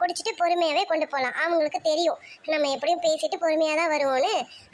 குடிச்சிட்டு பொறுமையாகவே கொண்டு போகலாம் அவங்களுக்கு தெரியும். நம்ம எப்படியும் பேசிட்டு பொறுமையாக தான் வருவோன்னு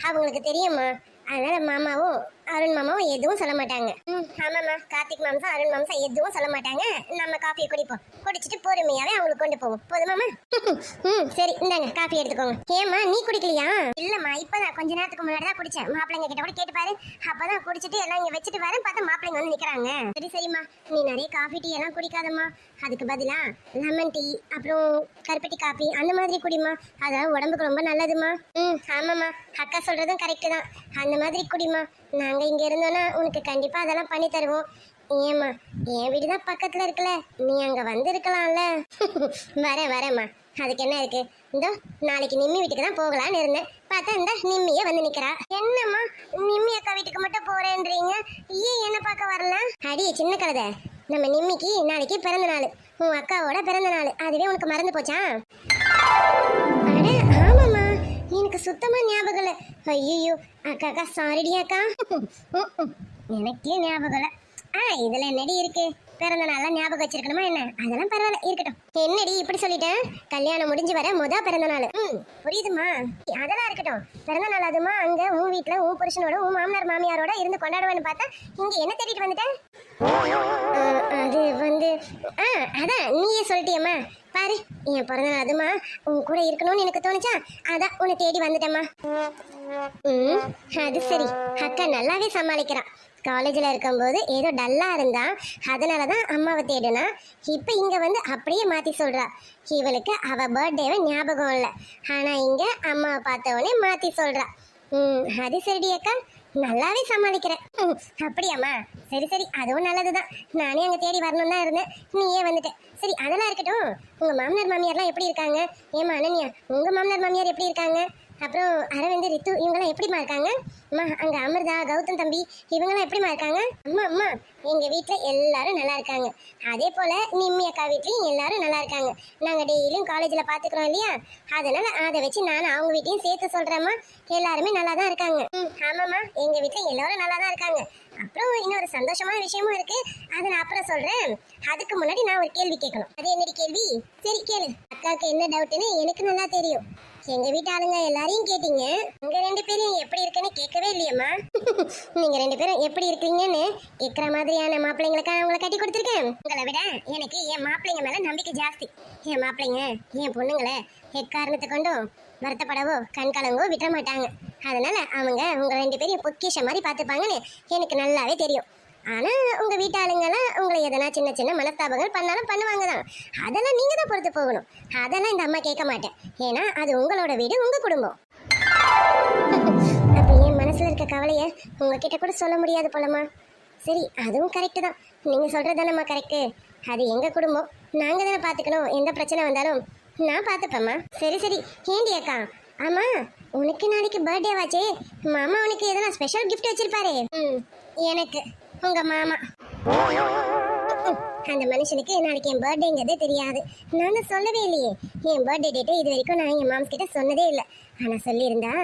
அவங்களுக்கு தெரியுமா? அதனால் மாமாவும் அருண் மாமாவும் எதுவும் சொல்ல மாட்டாங்க. ம் ஆமாம்மா. கார்த்திக் மாம்சம் அருண் மாம்சம் எதுவும் சொல்ல மாட்டாங்க. நம்ம காஃபியை குடிப்போம் குடிச்சிட்டு பொறுமையாவே அவங்களுக்கு கொண்டு போவோம். போதுமாமா ம் சரி இந்தாங்க காஃபி எடுத்துக்கோங்க. ஏம்மா நீ குடிக்கலையா? இல்லம்மா இப்பதான் கொஞ்ச நேரத்துக்கு முன்னாடி தான் குடிச்சேன். மாப்பிள்ளைங்க கிட்ட கூட கேட்டு பாரு. அப்பதான் குடிச்சிட்டு எல்லாம் இங்க வச்சுட்டு வரேன் பார்த்தா மாப்பிள்ளைங்க வந்து நிக்கிறாங்க. சரி சரிம்மா. நீ நிறைய காஃபி டீ எல்லாம் குடிக்காதம்மா. அதுக்கு பதிலா லெமன் டீ அப்புறம் கருப்பட்டி காஃபி அந்த மாதிரி குடிமா அதான் உடம்புக்கு ரொம்ப நல்லதுமா ம் ஆமாம்மா. அக்கா சொல்றதும் கரெக்டு தான். அந்த மாதிரி குடிமா நாங்கள் இங்கே இருந்தோன்னா உனக்கு கண்டிப்பாக அதெல்லாம் பண்ணி தருவோம். ஏம்மா என் வீடு தான் பக்கத்துல இருக்குல்ல. நீ அங்கே வந்திருக்கலாம்ல வரேன் வரேம்மா. அதுக்கு என்ன இருக்கு? இந்த நாளைக்கு நிம்மி வீட்டுக்கு தான் போகலான்னு இருந்தேன். பார்த்தா இந்த நிம்மியே வந்து நிக்கிறா. என்னம்மா நிம்மி அக்கா வீட்டுக்கு மட்டும் போறேன்றீங்க? ஏன் என்ன பார்க்க வரல? அடி சின்ன கழுதை. நம்ம நிம்மிக்கு நாளைக்கு பிறந்த நாள். உன் அக்காவோட பிறந்த நாள். அதுவே உனக்கு மறந்து போச்சா? எனக்கு சுத்தமா ஞாபகம் இல்லை. ஐயோ அக்காக்கா அக்கா சாரிடி அக்கா. எனக்கே ஞாபகம் இல்லை. ஆ இதுல என்னடி இருக்கு? பிறந்த நாள்லாம் ஞாபகம் வச்சிருக்கணுமா என்ன? அதெல்லாம் பரவாயில்ல இருக்கட்டும். என்னடி இப்படி சொல்லிட்டேன்? கல்யாணம் முடிஞ்சு வர முத பிறந்த நாள். ம் புரியுதுமா? அதெல்லாம் இருக்கட்டும். பிறந்த நாள் அதுமா அங்க உன் வீட்ல உன் புருஷனோட உன் மாமனார் மாமியாரோட இருந்து கொண்டாடுவேன்னு பார்த்தா இங்க என்ன தேடிட்டு வந்துட்டேன் அது வந்து ஆ அதான் நீயே சொல்லிட்டியம்மா. பாரு என் பிறந்த அதுமா உன் கூட இருக்கணும்னு எனக்கு தோணுச்சா? அதான் உன்னை தேடி வந்துட்டேம்மா. ம் அது சரி. அக்கா நல்லாவே சமாளிக்கிறான் காலேஜில் இருக்கும்போது ஏதோ டல்லாக இருந்தா அதனால தான் அம்மாவை தேடுனா. இப்போ இங்கே வந்து அப்படியே மாற்றி சொல்கிறா இவளுக்கு அவள் பர்த்டேவை ஞாபகம் இல்லை. ஆனால் இங்கே அம்மாவை பார்த்த உடனே மாற்றி சொல்கிறா ம் அது சரிடி அக்கா. நல்லாவே சமாளிக்கிறேன் அப்படியாம்மா? சரி சரி. அதுவும் நல்லதுதான். நானே அங்கே தேடி வரணும் தான் இருந்தேன். நீயே வந்துட்ட. சரி அதெல்லாம் இருக்கட்டும். உங்கள் மாமனார் மாமியார்லாம் எப்படி இருக்காங்க? ஏமா அனன்யா உங்கள் மாமனார் மாமியார் எப்படி இருக்காங்க? அப்புறம் அரவிந்த் ரித்து இவங்கெல்லாம் எப்படிமா இருக்காங்க? அம்மா அங்க அமிர்தா கௌதம் தம்பி இவங்கெல்லாம் எப்படிமா இருக்காங்க? அம்மா அம்மா எங்க வீட்டுல எல்லாரும் நல்லா இருக்காங்க. அதே போல நிம்மி அக்கா வீட்லயும் எல்லாரும் நல்லா இருக்காங்க. நாங்க டெய்லியும் காலேஜ்ல பாத்துக்கிறோம் இல்லையா? அதனால அதை வச்சு நான் அவங்க வீட்டையும் சேர்த்து சொல்றேம்மா. எல்லாருமே நல்லா தான் இருக்காங்க. ஆமாம்மா. எங்க வீட்டுல எல்லாரும் நல்லா தான் இருக்காங்க. அப்புறம் இன்னொரு சந்தோஷமான விஷயமும் இருக்கு. அதை நான் அப்புறம் சொல்றேன். அதுக்கு முன்னாடி நான் ஒரு கேள்வி கேட்கணும். அது என்னடி கேள்வி? சரி கேளு. அக்காவுக்கு என்ன டவுட்னு எனக்கு நல்லா தெரியும். எங்க வீட்டு ஆளுங்க எல்லாரையும் கேட்டீங்க. உங்க ரெண்டு பேரும் எப்படி இருக்குன்னு கேட்கவே இல்லையம்மா நீங்க ரெண்டு பேரும் எப்படி இருக்கீங்கன்னு கேட்குற மாதிரியான மாப்பிள்ளைங்களுக்கு அவங்கள கட்டி கொடுத்துருக்கேன். உங்களை விட எனக்கு என் மாப்பிள்ளைங்க மேல நம்பிக்கை ஜாஸ்தி. என் மாப்பிள்ளைங்க என் பொண்ணுங்களை எக்காரணத்தை கொண்டும் வருத்தப்படவோ கண் கலங்கோ விட மாட்டாங்க. அதனால அவங்க உங்க ரெண்டு பேரையும் பொக்கிஷ மாதிரி பார்த்துப்பாங்கன்னு எனக்கு நல்லாவே தெரியும். ஆனா உங்க வீட்டாளுங்கெல்லாம் உங்களை எதனா சின்ன சின்ன மனஸ்தாபங்கள் பண்ணாலும் பண்ணுவாங்க தான். அதெல்லாம் நீங்கள் தான் பொறுத்து போகணும். அதெல்லாம் இந்த அம்மா கேட்க மாட்டேன். ஏன்னா அது உங்களோட வீடு உங்க குடும்பம். மனசில் இருக்க கவலையை உங்ககிட்ட கூட சொல்ல முடியாது போலம்மா. சரி அதுவும் கரெக்டு தான். நீங்கள் சொல்கிறது தானம்மா கரெக்டு அது எங்கள் குடும்பம்? நாங்கள் தானே பார்த்துக்கணும் எந்த பிரச்சனை வந்தாலும் நான் பார்த்துப்பேம்மா சரி சரி. ஏண்டி அக்கா? ஆமாம் உனக்கு நாளைக்கு பர்த்டே வாச்சே. மாமா உனக்கு எதனா ஸ்பெஷல் கிஃப்ட் வச்சிருப்பாரு. ம் எனக்கு. உங்கள் மாமா. அந்த மனுஷனுக்கு நாளைக்கு என் பர்த்டேங்கிறதே தெரியாது. நான் சொல்லவே இல்லையே என் பர்த்டே டேட்டை இது வரைக்கும் நான் என் மாம்ஸ் கிட்ட சொன்னதே இல்லை. ஆனால் சொல்லியிருந்தா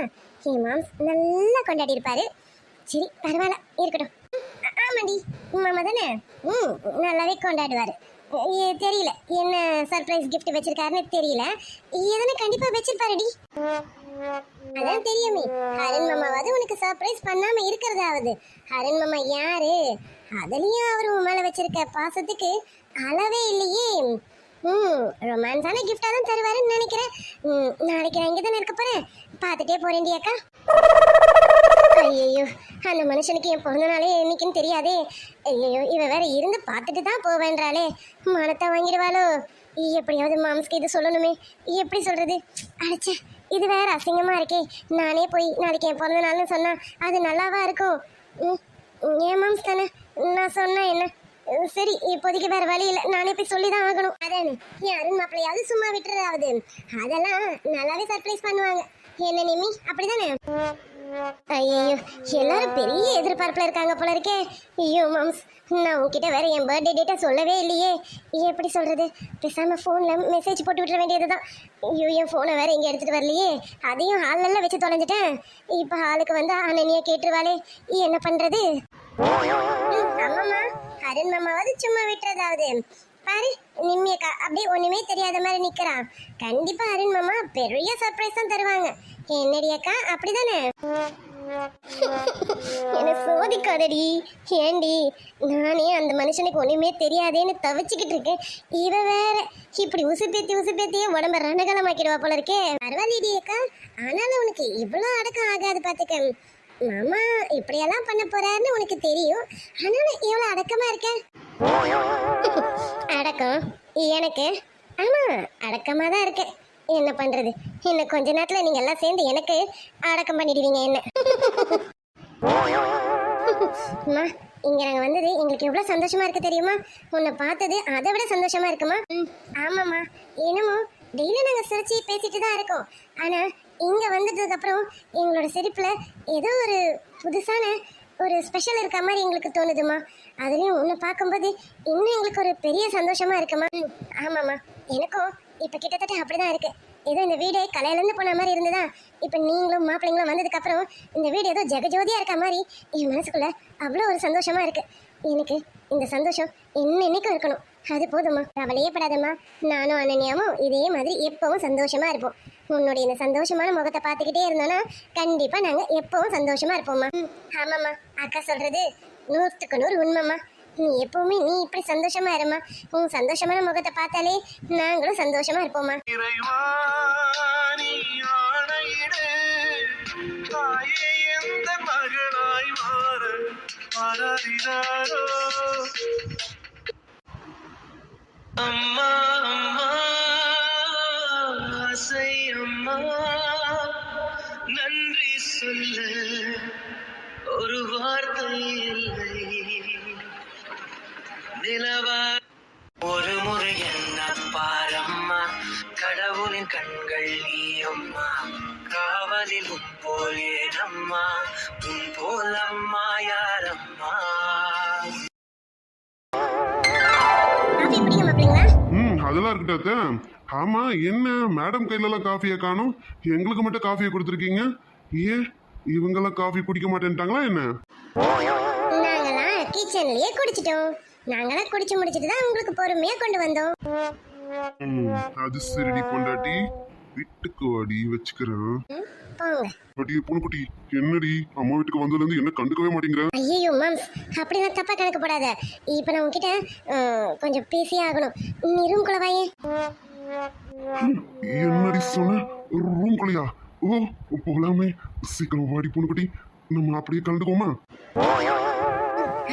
என் மாம்ஸ் நல்லா கொண்டாடி இருப்பாரு சரி பரவாயில்ல. இருக்கட்டும். ஆமாடி மாமா தானே? ம் நல்லாவே கொண்டாடுவார். தெரியல. என்ன சர்ப்ரைஸ் கிஃப்ட் வச்சிருக்காருன்னு தெரியல. எதனா கண்டிப்பா வச்சிருப்பாருடி. அதான் தெரியுமே. ஹரன் மாமாவது உனக்கு சர்ப்ரைஸ் பண்ணாம இருக்கிறதாவது. ஹரன் மாமா யாரு? அதுலயும் அவர் உன் மேல வச்சிருக்க பாசத்துக்கு அளவே இல்லையே. ம் ரொமான்ஸான கிஃப்டாக தான் தருவாருன்னு நினைக்கிறேன். ம், நாளைக்கு நான் இங்கே தானே இருக்க போகிறேன் பார்த்துட்டே போறேன்டி அக்கா. ஐயோ அந்த மனுஷனுக்கு என் பிறந்த நாளே என்னைக்குன்னு தெரியாதே. ஐயோ இவ வேற இருந்து பார்த்துட்டு தான் போவேன்றாளே. மனத்தை வாங்கிடுவாளோ? எப்படியாவது மாம்ஸ்க்கு இது சொல்லணுமே. எப்படி சொல்கிறது அடைச்சே இது வேற அசிங்கமாக இருக்கே. நானே போய் நாளைக்கு என் பிறந்த நாள்னு சொன்னால் அது நல்லாவா இருக்கும்? ம், ஏன் மாம்ஸ் தானே? நான் சொன்னால் என்ன? சரி இப்போதைக்கு வேற வழி இல்லை. நானே போய் சொல்லி தான் ஆகணும். அதான் என் அருண் மாப்பிள்ளையாவது சும்மா விட்டுறாவது. அதெல்லாம் நல்லாவே சர்ப்ரைஸ் பண்ணுவாங்க. என்ன நிமி? அப்படிதானே? ஐயோ எல்லாரும் பெரிய எதிர்பார்ப்புல இருக்காங்க போல இருக்கே. ஐயோ மாம்ஸ் நான் உங்ககிட்ட வேற என் பர்த்டே டேட்டா சொல்லவே இல்லையே. எப்படி சொல்றது? பேசாம ஃபோன்ல மெசேஜ் போட்டு விட்டுற வேண்டியதுதான். ஐயோ என் ஃபோனை வேற இங்கே எடுத்துட்டு வரலையே. அதையும் ஹாலெல்லாம் வச்சு தொலைஞ்சிட்டேன். இப்போ ஹாலுக்கு வந்து அண்ணனியா கேட்டுருவாளே. என்ன பண்றது? ஆமாம்மா. அருண் மாமாவது சும்மா விட்டுறதாவது. பாரு நிம்மியக்கா அப்படியே ஒண்ணுமே தெரியாத மாதிரி நிக்கிறான் கண்டிப்பா அருண் மாமா பெரிய சர்ப்ரைஸ் தான் தருவாங்க. என்னடி அக்கா அப்படிதானே? என்ன சோதிக்காதடி. ஏண்டி நானே அந்த மனுஷனுக்கு ஒண்ணுமே தெரியாதேன்னு தவிச்சுக்கிட்டு இருக்கேன். இவ வேற இப்படி உசுப்பேத்தி உசுப்பேத்தியே உடம்ப ரணகலமாக்கிடுவா போல இருக்கே. பரவாயில்லடி அக்கா ஆனாலும் உனக்கு இவ்வளோ அடக்கம் ஆகாது பாத்துக்க. மாமா இப்படியெல்லாம் பண்ண போறாருன்னு உனக்கு தெரியும். ஆனாலும் இவ்வளோ அடக்கமா இருக்க? அடக்கம். எனக்கு? ஆமா அடக்கமா தான் இருக்கேன் என்ன பண்றது? இன்னும் கொஞ்ச நேரத்துல நீங்க எல்லாம் சேர்ந்து எனக்கு அடக்கம் பண்ணிடுவீங்க என்ன? அம்மா இங்க நாங்க வந்தது எங்களுக்கு எவ்வளவு சந்தோஷமா இருக்கு தெரியுமா? உன்னை பார்த்தது அதை விட சந்தோஷமா இருக்குமா? ஆமாம்மா என்னமோ டெய்லி நாங்க சிரிச்சு பேசிட்டு தான் இருக்கோம். ஆனா இங்கே வந்ததுக்கப்புறம் எங்களோட செரிப்பில் ஏதோ ஒரு புதுசான ஒரு ஸ்பெஷல் இருக்க மாதிரி எங்களுக்கு தோணுதுமா அதுலேயும் உன்னை பார்க்கும்போது இன்னும் எங்களுக்கு ஒரு பெரிய சந்தோஷமா இருக்குமா? ஆமாம்மா. எனக்கும் இப்போ கிட்டத்தட்ட அப்படிதான் இருக்குது ஏதோ இந்த வீடு கலையிலேருந்து போன மாதிரி இருந்ததா? இப்போ நீங்களும் மாப்பிள்ளைங்களும் வந்ததுக்கப்புறம் இந்த வீடு ஏதோ ஜெகஜோதியாக இருக்க மாதிரி என் மனசுக்குள்ள அவ்வளோ ஒரு சந்தோஷமாக இருக்குது எனக்கு இந்த சந்தோஷம் என்னென்னைக்கும் இருக்கணும். அது போதுமா கவலையே படாதம்மா. நானும் அனன்யாவும் இதே மாதிரி எப்பவும் சந்தோஷமாக இருப்போம். உன்னுடைய இந்த சந்தோஷமான முகத்தை பார்த்துக்கிட்டே இருந்தோன்னா கண்டிப்பாக நாங்கள் எப்பவும் சந்தோஷமாக இருப்போம்மா. ஆமாம்மா. அக்கா சொல்கிறது நூற்றுக்கு நூறு உண்மைம்மா. நீ எப்பவுமே நீ இப்படி சந்தோஷமா இருமா உன் சந்தோஷமான முகத்தை பார்த்தாலே நாங்களும் சந்தோஷமா இருப்போம்மா. அம்மா அம்மா. வார்த்தை இல்லை நிலவா ஒரு முறை என்ன பாரம்மா கடவுளின் கண்கள் நீ அம்மா காவலில் போல் ஏனம்மா உன் போல் அம்மா யாரம்மா? அதெல்லாம் இருக்கட்டும். ஆமா என்ன? மேடம் கையிலலாம் காஃபியை காணும். எங்களுக்கு மட்டும் காஃபியை கொடுத்துருக்கீங்க? ஏன்? இவங்கெல்லாம் காஃபி குடிக்க மாட்டேன்ட்டாங்களா என்ன? நாங்கெல்லாம் கிச்சன்லயே குடிச்சிட்டோம். நாங்களாம் குடிச்சு முடிச்சிட்டு தான் உங்களுக்கு பொறுமையா கொண்டு வந்தோம். ம் அது சரிடி பொண்டாட்டி. வீட்டுக்கு வாடி வச்சுக்கிறேன். போங்க. பட்டி பூனைக்குட்டி என்னடி? அம்மா வீட்டுக்கு வந்ததுலேருந்து என்ன கண்டுக்கவே மாட்டேங்கிற? ஐயோ மேம் அப்படிலாம் தப்பா கணக்கு போடாத. இப்போ நான் உங்ககிட்ட அஹ், கொஞ்சம் பேசியே ஆகணும். நீ ரூம்குள்ள வாயே. என்னடி சொன்ன? ரூம் குள்ளையா? ஓ போலாமே சீக்கிரம் வாடி பூனைக்குட்டி நம்ம அப்படியே கலந்துக்கோமா?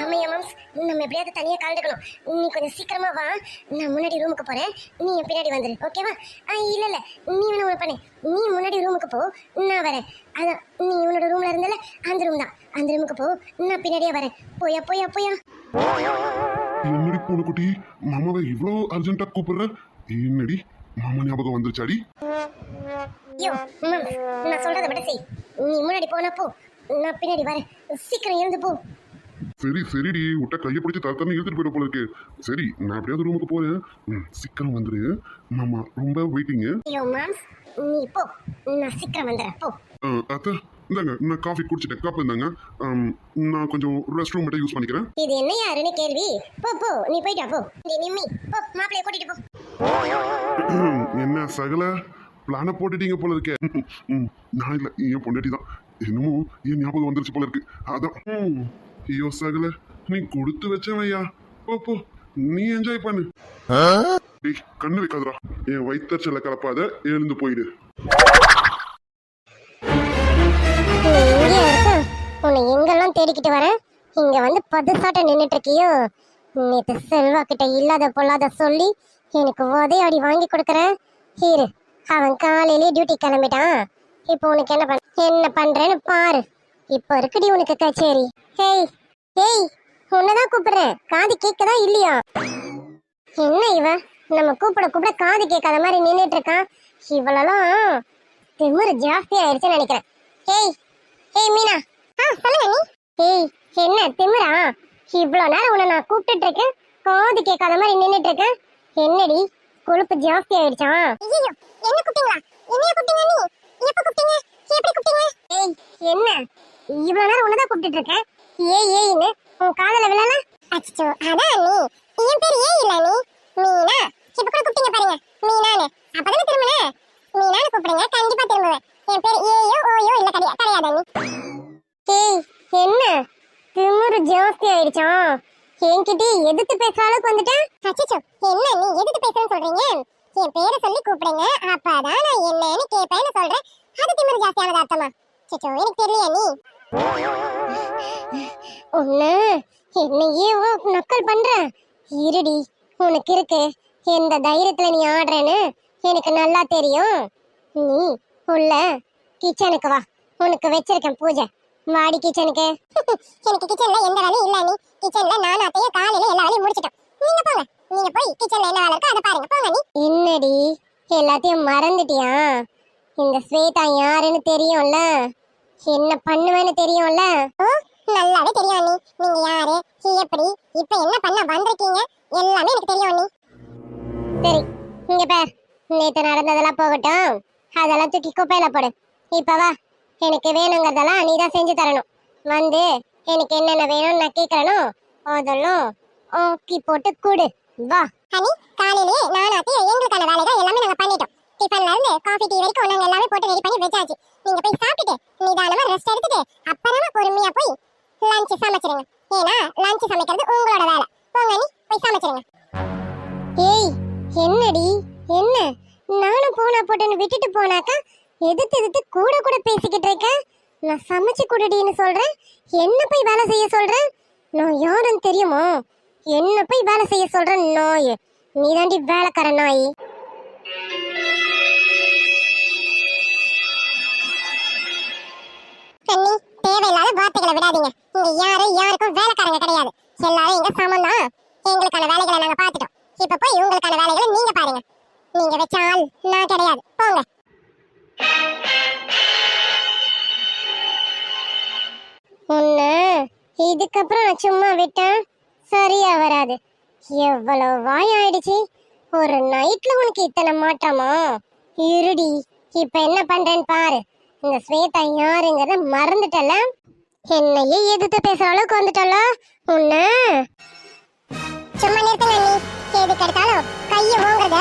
ஆமையா மேம்ஸ். நம்ம எப்படியாவது தனியாக கலந்துக்கணும். நீ கொஞ்சம் சீக்கிரமா வா. நான் முன்னாடி ரூமுக்கு போறேன். நீ என் பின்னாடி வந்துரு ஓகேவா ஆ இல்ல இல்ல. நீ வேணா ஒன்று பண்ணு. நீ முன்னாடி ரூமுக்கு போ. நான் வரேன். அதான் நீ உன்னோட ரூம்ல இருந்தல அந்த ரூம் தான். அந்த ரூமுக்கு போ. நான் பின்னாடியே வரேன். போயா போயா போயா என்னடி பூனைக்குட்டி மாமாவை இவ்வளோ அர்ஜென்ட்டாக கூப்பிடுற? என்னடி மாமா ஞாபகம் வந்துருச்சாடி? ஐயோ மேம் நான் சொல்றதை விட செய். நீ முன்னாடி போனா போ. நான் பின்னாடி வரேன். சீக்கிரம் எழுந்து போ. சரி சரிடி. விட்ட கையை பிடிச்சி தரத்தன்னு இழுத்துட்டு போயிட போல இருக்கு. சரி நான் எப்படியாவது ரூமுக்கு போறேன். ம், சீக்கிரம் வந்துரு. மாமா ரொம்ப வெயிட்டிங்கு ஐயோ மேம் நீ போ. நான் சீக்கிரம் வந்துடுறேன். போ. அத்தை இந்தாங்க நான் காஃபி குடிச்சிட்டேன். கப் இருந்தாங்க நான் கொஞ்சம் ரெஸ்ட் ரூம் மட்டும் யூஸ் பண்ணிக்கிறேன். இது என்ன யாருன்னு கேள்வி? போ போ. நீ போயிட்டா போ. நீ நிம்மி. போ மாப்பிளைய கூட்டிட்டு போ. என்ன சகல? பிளானை போட்டுட்டீங்க போல இருக்கே. நான் இல்லை என் பொண்டாட்டி தான். என்னமோ என் ஞாபகம் வந்துருச்சு போல இருக்கு. அதான். ஐயோ சகல நீ கொடுத்து வச்சவையா போ போ. நீ என்ஜாய் பண்ணு. டேய் கண்ணு வைக்காதடா. என் வயிற்றுச்சல கலப்பாத எழுந்து போயிடு. உன்னை எங்கெல்லாம் தேடிக்கிட்டு வரேன் இங்க வந்து பதுசாட்ட நின்னுட்டு இருக்கியோ நேற்று செல்வா கிட்ட இல்லாத பொல்லாத சொல்லி எனக்கு உதையாடி வாங்கி கொடுக்குறேன் ஹீரு அவன் காலையிலே டியூட்டி கிளம்பிட்டான். இப்போ உனக்கு என்ன பண்ண என்ன பண்றேன்னு பாரு. இப்போ இருக்குடி உனக்கு கச்சேரி. ஹேய் ஹேய் உன்னதான் கூப்பிடுறேன். காது கேட்கதா இல்லையா? என்ன இவ? நம்ம கூப்பிட கூப்பிட காது கேட்காத மாதிரி நின்றுட்டு இருக்கான் இவளெல்லாம் திமிரு ஜாஸ்தி ஆயிடுச்சுன்னு நினைக்கிறேன். Hey hey Meena. ஆ சொல்லுங்க நீ. ஹேய் என்ன திமிரா? இவ்வளோ நேரம் உன்னை நான் கூப்பிட்டுட்டு இருக்கேன். காது கேட்காத மாதிரி நின்றுட்டு இருக்கேன். என்னடி? கொழுப்பு ஜாஸ்தி ஆயிடுச்சா? ஐயோ என்ன கூப்பிட்டீங்களா? என்னைய கூப்பிட்டீங்க நீ? எப்ப கூப்பிட்டீங்க? எப்படி கூப்பிட்டீங்க? ஏய் என்ன? இவ்வளோ நேரம் உன்னதான் கூப்பிட்டுட்டு இருக்கேன். ஏய் ஏய்னு உன் காதல விழல அச்சோ அதான் நீ. என் பேர் ஏன் இல்ல நீ. மீனா. இப்ப கூட கூப்பிட்டீங்க பாருங்க. மீனானு அப்பதானே திரும்பின? மீனானு கூப்பிடுங்க கண்டிப்பா திரும்புவேன். என் பேர் ஏயோ ஓயோ இல்ல கிடையாது கிடையாதா நீ? ஏய் என்ன? திமுரு ஜாஸ்தி ஆயிடுச்சான் என்கிட்ட எதிர்த்து பேசுற அளவுக்கு வந்துட்டேன் அச்சச்சோ என்ன நீ எதிர்த்து பேசுறேன்னு சொல்றீங்க? என் பேரை சொல்லி கூப்பிடுங்க அப்பதான் நான் என்னன்னு கேட்பேன்னு சொல்றேன். அது திமிரு ஜாஸ்தியானது அர்த்தமா? அச்சச்சோ எனக்கு தெரியலையா நீ? ஒண்ணு என்னையே நக்கல் பண்ற? இருடி உனக்கு இருக்கு. எந்த தைரியத்துல நீ ஆடுறேன்னு எனக்கு நல்லா தெரியும். நீ உள்ள கிச்சனுக்கு வா. உனக்கு வச்சிருக்கேன் பூஜை. வாடி கிச்சனுக்கு. எனக்கு கிச்சன்ல எந்த வேலையும் இல்ல நீ கிச்சன்ல நானும் அத்தையும் காலையில எல்லா வேலையும் முடிச்சிட்டோம். நீங்க போங்க. நீங்க போய் கிச்சன்ல என்ன வேலை இருக்கோ அதை பாருங்க. போங்க நீ என்னடி? எல்லாத்தையும் மறந்துட்டியா? இந்த ஸ்வேதா யாருன்னு தெரியும்ல? என்ன பண்ணுவேன்னு தெரியும்ல? நல்லாவே தெரியும் நீ நீங்க யாரு? எப்படி? இப்ப என்ன பண்ண வந்திருக்கீங்க? எல்லாமே எனக்கு தெரியும் நீ சரி இங்க பார். நேத்து நடந்ததெல்லாம் போகட்டும். அதெல்லாம் தூக்கி குப்பையில போடு. இப்ப வா. எனக்கு வேணுங்கிறதெல்லாம் நீ தான் செஞ்சு தரணும். வந்து எனக்கு என்னென்ன வேணும்னு நான் கேட்கறனோ அதெல்லாம் ஓக்கி போட்டு கொடு. வா. ஹனி காலையிலே நான் அத்தி எங்களுக்கான வேலைகள் எல்லாமே நாங்க பண்ணிட்டோம். டிஃபன்ல இருந்து காஃபி டீ வரைக்கும் நாங்க எல்லாமே போட்டு ரெடி பண்ணி வச்சாச்சு. நீங்க போய் சாப்பிட்டுட்டு நிதானமா ரெஸ்ட் எடுத்துட்டு அப்புறமா பொறுமையா போய் லஞ்ச் சமைச்சிருங்க. ஏன்னா லஞ்ச் சமைக்கிறது உங்களோட வேலை. போங்க நீ போய் சமைச்சிருங்க. ஏய் என்னடி? என்ன? நானும் போனா போட்டேன்னு விட்டுட்டு போனாக்கா எதிர்த்து எதிர்த்து கூட கூட பேசிக்கிட்டு இருக்க நான் சமைச்சு கொடுடின்னு சொல்றேன். என்ன போய் வேலை செய்ய சொல்றேன்? நான் யாருன்னு தெரியுமா? என்ன போய் வேலை செய்ய சொல்றேன் நாய்? நீ தாண்டி வேலைக்கார நாய். கண்ணி தேவையில்லாத வார்த்தைகளை விடாதீங்க. இங்க யாரும் யாருக்கும் வேலைக்காரங்க கிடையாது. எல்லாரும் இங்க சமம் தான் எங்களுக்கான வேலைகளை நாங்க பாத்துட்டோம் இப்ப போய் உங்களுக்கான வேலைகளை நீங்க பாருங்க. நீங்க வச்ச ஆள் நான் கிடையாது. போங்க. உன்ன இதுக்கப்புறம் நான் சும்மா விட்டேன் சரியா வராது. எவ்வளவு வாய் ஆயிடுச்சு ஒரு நைட்ல உனக்கு இத்தனை மாட்டாமா? இருடி இப்ப என்ன பண்றேன்னு பாரு. இந்த ஸ்வேதா யாருங்கிறத மறந்துட்டல என்னையே எதிர்த்து பேசுற அளவுக்கு வந்துட்டல உன்ன? சும்மா நிறுத்துங்க நீ எதுக்கு எடுத்தாலும் கையை ஓங்குறத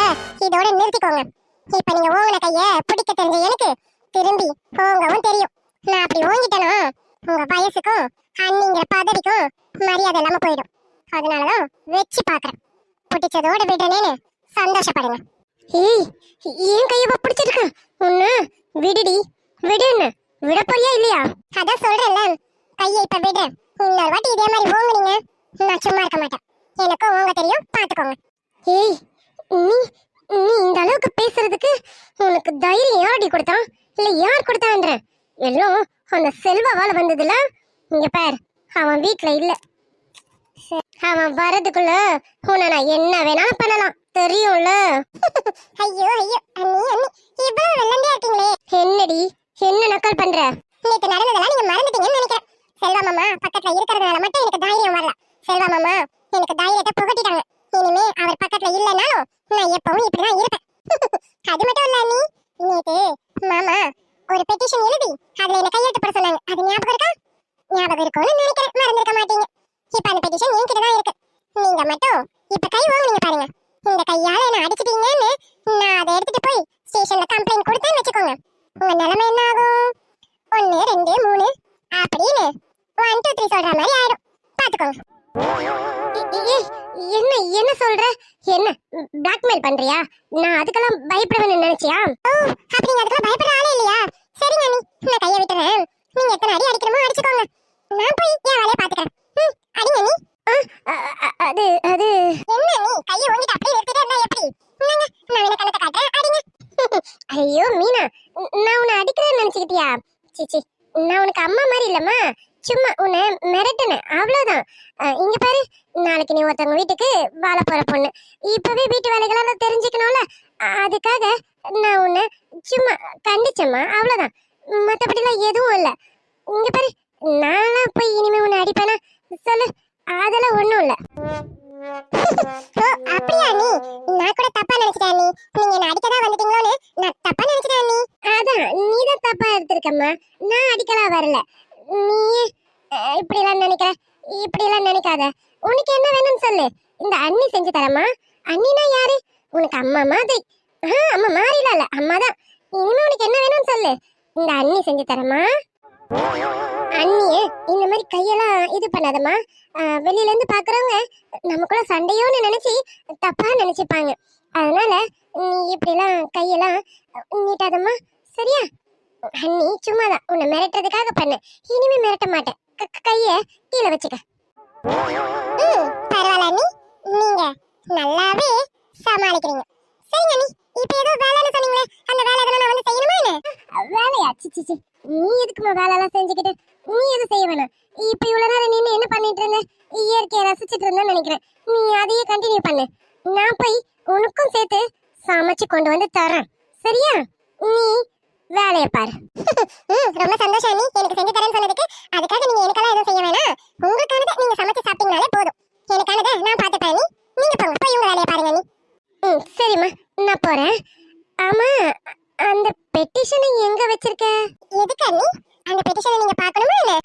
இதோட நிறுத்திக்கோங்க. இப்ப நீங்க ஓங்கின கைய பிடிக்க தெரிஞ்ச எனக்கு திரும்பி ஓங்கவும் தெரியும். நான் அப்படி ஓங்கிட்டேனா உங்க வயசுக்கும் அண்ணிங்கிற பதவிக்கும் மரியாதை இல்லாம போயிடும். அதனாலதான் வச்சு பாக்குறேன். பிடிச்சதோட விடுறேன்னு சந்தோஷப்படுங்க. ஏய் ஏன் கைய பிடிச்சிருக்கு? ஒண்ணு விடுடி. விடுன்னு விட போறியா இல்லையா? அதான் சொல்றேன்ல. கையை இப்ப விடுறேன் இன்னொரு வாட்டி இதே மாதிரி ஓங்குனீங்க நான் சும்மா இருக்க மாட்டேன். எனக்கும் ஓங்க தெரியும் பாத்துக்கோங்க. ஏய் நீ நீ இந்த அளவுக்கு பேசுறதுக்கு உனக்கு தைரியம் யாரடி கொடுத்தான் இல்ல யார் கொடுத்தான்ற எல்லாம் அந்த செல்வாவால வந்ததுல? இங்க பார் அவன் வீட்ல இல்ல. அவன் வரதுக்குள்ள உன்னை நான் என்ன வேணாலும் பண்ணலாம். தெரியும்ல? ஐயோ ஐயோ அண்ணி அண்ணி இவ்வளவு வெள்ளந்தியா இருக்கீங்களே. என்னடி என்ன நக்கல் பண்ற? நேத்து நடந்ததெல்லாம் நீங்க மறந்துட்டீங்கன்னு நினைக்கிறேன். செல்வா மாமா பக்கத்துல இருக்கிறதுனால மட்டும் எனக்கு தைரியம் வரல. செல்வா மாமா எனக்கு தைரியத்தை புகட்டிட்டாங்க. இனிமே அவர் பக்கத்துல இல்லைனாலும் நான் எப்பவும் இப்படிதான் இருப்பேன். அது மட்டும் இல்ல நீ நேத்து மாமா ஒரு பெட்டிஷன் எழுதி அதுல என்ன கையெழுத்து போட சொன்னாங்க. அது ஞாபகம் இருக்கா? ஞாபகம் இருக்கும்னு நினைக்கிறேன். மறந்துருக்க மாட்டீங்க. இப்ப அந்த பெட்டிஷன் என்கிட்ட தான் இருக்கு. நீங்க மட்டும் இப்ப கை வாங்குனீங்க பாருங்க. இந்த கையால என்ன அடிச்சிட்டீங்கன்னு நான் அதை எடுத்துட்டு போய் ஸ்டேஷன்ல கம்ப்ளைண்ட் கொடுத்தேன்னு வச்சுக்கோங்க. உங்க நிலைமை என்ன ஆகும்? ஒன்னு ரெண்டு மூணு அப்படின்னு ஒன் டூ த்ரீ சொல்ற மாதிரி ஆயிடும். பாத்துக்கோங்க. என்ன என்ன சொல்ற? என்ன பிளாக்மெயில் பண்றியா? நான் அதுக்கெல்லாம் பயப்படுவேன்னு நினைச்சியா? ஓ அப்ப நீங்க அதுக்கெல்லாம் பயப்படுற ஆளே இல்லையா? சரிங்க நீ நான் கையை விட்டுறேன். நீங்க எத்தனை அடி அடிக்கணுமோ அடிச்சுக்கோங்க. நான் போய் என் வேலையை பாத்துக்கிறேன் அடிங்க நீ அது அது. என்ன நீ கையை ஓங்கிட்டு அப்படியே நிறுத்திட்டே இருந்தா எப்படி? நான் வேணா கணத்தை காட்டுறேன். அடிங்க. ஐயோ மீனா நான் உன்னை அடிக்கிறேன்னு நினைச்சுக்கிட்டியா? சிச்சி நான் உனக்கு அம்மா மாதிரி இல்லம்மா. சும்மா உன்னை மிரட்டுனேன். அவ்வளவுதான். அஹ், இங்க பாரு. நாளைக்கு நீ ஒருத்தவங்க வீட்டுக்கு வாழ போற பொண்ணு. இப்பவே வீட்டு வேலைகளெல்லாம் தெரிஞ்சுக்கணும்ல. அதுக்காக நான் உன்னை சும்மா கண்டிச்சம்மா. அவ்வளவுதான். மத்தபடிலாம் எதுவும் இல்ல. இங்க பாரு. நான்லாம் போய் இனிமே உன்னை அடிப்பேனா? சொல்லு. அதெல்லாம் ஒண்ணும் இல்ல. அப்படியா நீ? நான் கூட தப்பா நினைச்சிட்டேன் நீ. நீங்க என்ன அடிக்கதா வந்துட்டீங்களோன்னு நான் தப்பா நினைச்சிட்டேன் நீ. அதான். நீ தான் தப்பா எடுத்திருக்கம்மா. நான் அடிக்கலாம் வரல. நீ இப்படிலாம் நினைக்கிற? இப்படிலாம் நினைக்காத. உனக்கு என்ன வேணும்னு சொல்லு. இந்த அண்ணி செஞ்சு தரமா அண்ணினா யாரு? உனக்கு அம்மா மாதிரி. ஆ அம்மா மாறிலாம் இல்ல. அம்மா தான். இனிமே உனக்கு என்ன வேணும்னு சொல்லு. இந்த அண்ணி செஞ்சு தரமா அண்ணியே இந்த மாதிரி கையெல்லாம் இது பண்ணாதம்மா. வெளியில இருந்து பாக்குறவங்க நமக்குள்ள சண்டையோன்னு நினைச்சு தப்பா நினைச்சுப்பாங்க. அதனால நீ இப்படிலாம் கையெல்லாம் நீட்டாதம்மா. சரியா? அண்ணி சும்மாதான். உன்னை மிரட்டுறதுக்காக பண்ண. இனிமே மிரட்ட மாட்டேன். க- கைய கீழே வச்சுக்க. ம் பரவாயில்ல நீ நீங்க நல்லாவே சமாளிக்கிறீங்க. சரிங்க நீ இப்போ ஏதோ வேலைன்னு சொன்னீங்களே அந்த வேலை எதனா நான் வந்து செய்யணுமா என்ன? வேலையா? நீ எதுக்குமா வேலையெல்லாம் செஞ்சுக்கிட்டு நீ எதுவும் செய்ய வேணாம்? இப்போ இவ்வளோ நேரம் நீ என்ன பண்ணிட்டு இருந்த? இயற்கையை ரசிச்சுட்டு இருந்தேன்னு நினைக்கிறேன். நீ அதையே கண்டினியூ பண்ணு. நான் போய் உனக்கும் சேர்த்து சமைச்சு கொண்டு வந்து தரேன். சரியா? நீ வேலையை பாரு. ரொம்ப சந்தோஷம் அண்ணி. எனக்கு செஞ்சு தரேன்னு சொன்னதுக்கு அதுக்காக நீங்க எனக்கெல்லாம் எதுவும் செய்ய வேணாம். உங்களுக்கானதை நீங்க சமைச்சு சாப்பிட்டீங்கனாலே போதும். எனக்கானதை நான் பார்த்துப்பேன் நீ நீங்க போங்க. போய் உங்க வேலையை பாருங்க நீ ம் சரிம்மா. நான் போறேன். ஆமா அந்த பெட்டிஷனை எங்க வச்சிருக்க? எதுக்கு அண்ணி? அந்த பெட்டிஷனை நீங்க பார்க்கணுமா என்ன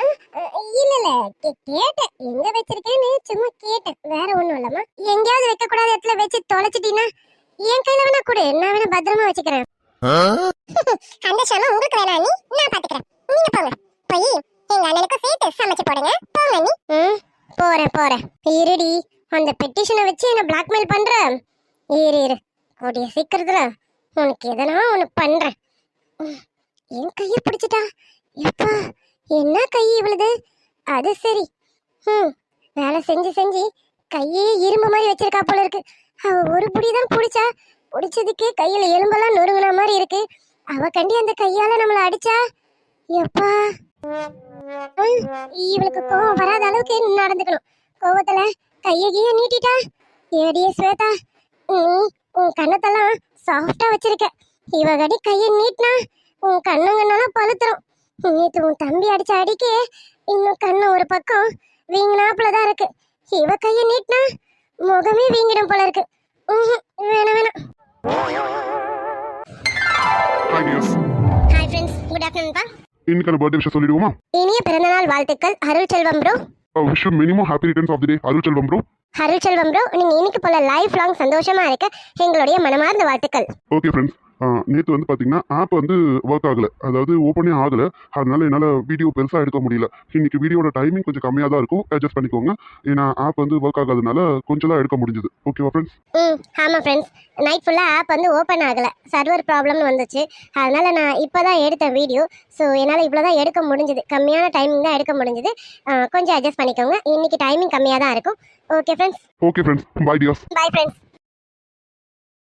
இல்ல இல்ல. கே- கேட்டேன். எங்க வச்சிருக்கேன்னு சும்மா கேட்டேன். வேற ஒண்ணும் இல்லம்மா. எங்கேயாவது வைக்க கூடாத இடத்துல வச்சு தொலைச்சிட்டீன்னா என் கையில வேணா கொடு. நான் வேணா பத்திரமா வச்சுக்கிறேன். அந்த ஷாமா உங்களுக்கு வேணாம் நீ நான் பாத்துக்கிறேன். நீங்க போங்க. போய் எங்க அண்ணனுக்கு சேர்த்து சமைச்சு போடுங்க. போங்க நீ. ம் போறேன் போறேன். இருடி அந்த பெட்டிஷனை வச்சு என்ன பிளாக்மெயில் பண்ற? இரு இரு. கூடிய சீக்கிரத்துல உனக்கு எதனா ஒன்று பண்றேன். ம், என் கையை பிடிச்சிட்டா? எப்பா என்ன கை இவ்வளவு அது சரி. ம் வேலை செஞ்சு செஞ்சு கையே இரும்பு மாதிரி வச்சிருக்கா போல இருக்கு. அவ ஒரு புடி தான் பிடிச்சா பிடிச்சதுக்கே கையில எலும்பெல்லாம் நொறுங்கின மாதிரி இருக்கு. அவ கண்டி அந்த கையால நம்மள அடிச்சா? எப்பா? இவளுக்கு கோவம் வராத அளவுக்கு நடந்துக்கணும். கோவத்துல கைய கைய நீட்டிட்டா? ஏடியே ஸ்வேதா நீ உன் கண்ணத்தெல்லாம் சாஃப்டா வச்சிருக்க. இவ கடி கைய நீட்டினா உன் கண்ணுங்கன்னெல்லாம் பழுத்துரும். நேத்து உன் தம்பி அடிச்ச அடிக்க இன்னும் கண்ணு ஒரு பக்கம் வீங்கினாப்புல தான் இருக்கு. இவ கைய நீட்டினா முகமே வீங்கிடும் போல இருக்கு. ம்ஹும், வேணாம் வேணாம். Hi dears hi friends good ஆஃப்டர்நூன்பா இன்னைக்கான பர்த்டே விஷயம் சொல்லிடுவோமா? இனிய பிறந்தநாள் வாழ்த்துக்கள் Arul Selvam bro wish minimum happy returns of the day Arul Selvam bro Arul Selvam bro நீங்க இன்னைக்கு போல லைஃப் லாங் சந்தோஷமா இருக்க எங்களுடைய மனமார்ந்த வாழ்த்துக்கள். ஓகே ஃப்ரெண்ட்ஸ் நேற்று வந்து பார்த்தீங்கன்னா ஆப் வந்து ஒர்க் ஆகலை. அதாவது ஓப்பனே ஆகலை. அதனால என்னால் வீடியோ பெருசாக எடுக்க முடியல. இன்னைக்கு வீடியோட டைமிங் கொஞ்சம் கம்மியாக தான் இருக்கும். அட்ஜஸ்ட் பண்ணிக்கோங்க. ஏன்னா ஆப் வந்து ஒர்க் ஆகாதனால கொஞ்சம் தான் எடுக்க முடிஞ்சது. ஓகேவா ஃப்ரெண்ட்ஸ் ம் ஆமாம் ஃப்ரெண்ட்ஸ் நைட் ஃபுல்லாக ஆப் வந்து ஓப்பன் ஆகலை. சர்வர் ப்ராப்ளம்னு வந்துச்சு. அதனால நான் இப்போ தான் எடுத்தேன் வீடியோ ஸோ என்னால் இவ்வளோ தான் எடுக்க முடிஞ்சது. கம்மியான டைமிங் தான் எடுக்க முடிஞ்சது. கொஞ்சம் அட்ஜஸ்ட் பண்ணிக்கோங்க. இன்னைக்கு டைமிங் கம்மியாக தான் இருக்கும். Okay friends okay friends bye dears bye friends